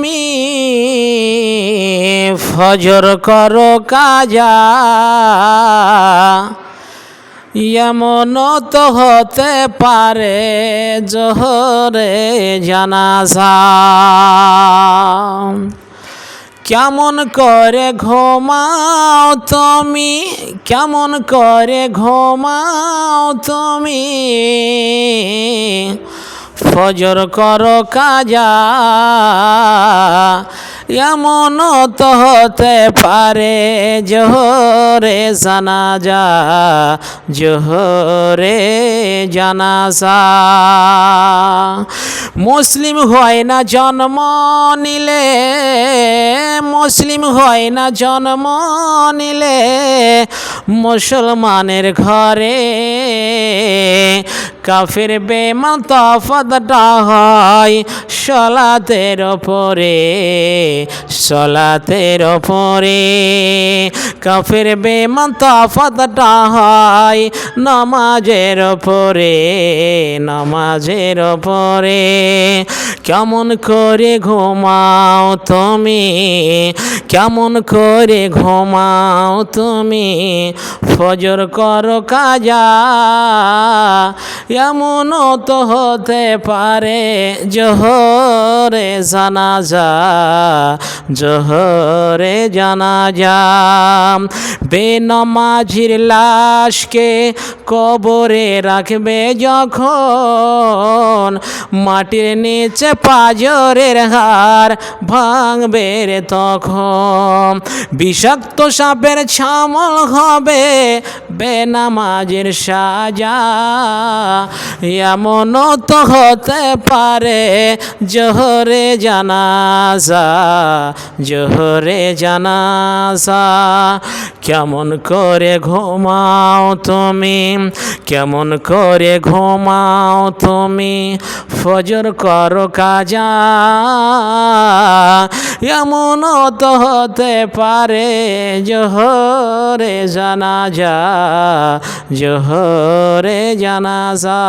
তুমি ফজর করো কাজা। এমন তো হতে পারে জোহরে জানাজা। কেমন করে ঘুমাও তুমি, কেমন করে ঘুমাও তুমি। ফজর করো কাজা, এমন তো হতে পারে জোহরে জানাজা জোহরে জানাজা। মুসলিম হয় না জন্ম নিলে, মুসলিম হয় না জন্ম নিলে মুসলমানের ঘরে কাফের বেমান তফাতটা হয় সলাতের ওপরে সলাতের ওপরে। কাফের বেমান তফাতটা হয় নমাজের ওপরে নমাজের ওপরে। কেমন করে ঘুমাও তুমি, কেমন করে ঘুমাও তুমি ফজর করো কাজা, এমন তো হতে পারে জোহরে জানাজা জোহরে জানাজা। বেনমাঝির লাশকে কবরে রাখবে যখন, মাটির নিচে পাজরের হার ভাঙবে রে তখন। বিষাক্ত সাপের ছামল হবে বেনামাজের সাজা। এমন তো হতে পারে জোহরে জানাজা জোহরে জানাজা। কেমন করে ঘুমাও তুমি, কেমন করে ঘুমাও তুমি, ফজর করো কাজা। এমন তো হতে পারে জোহরে জানাজা জোহরে জানাজা।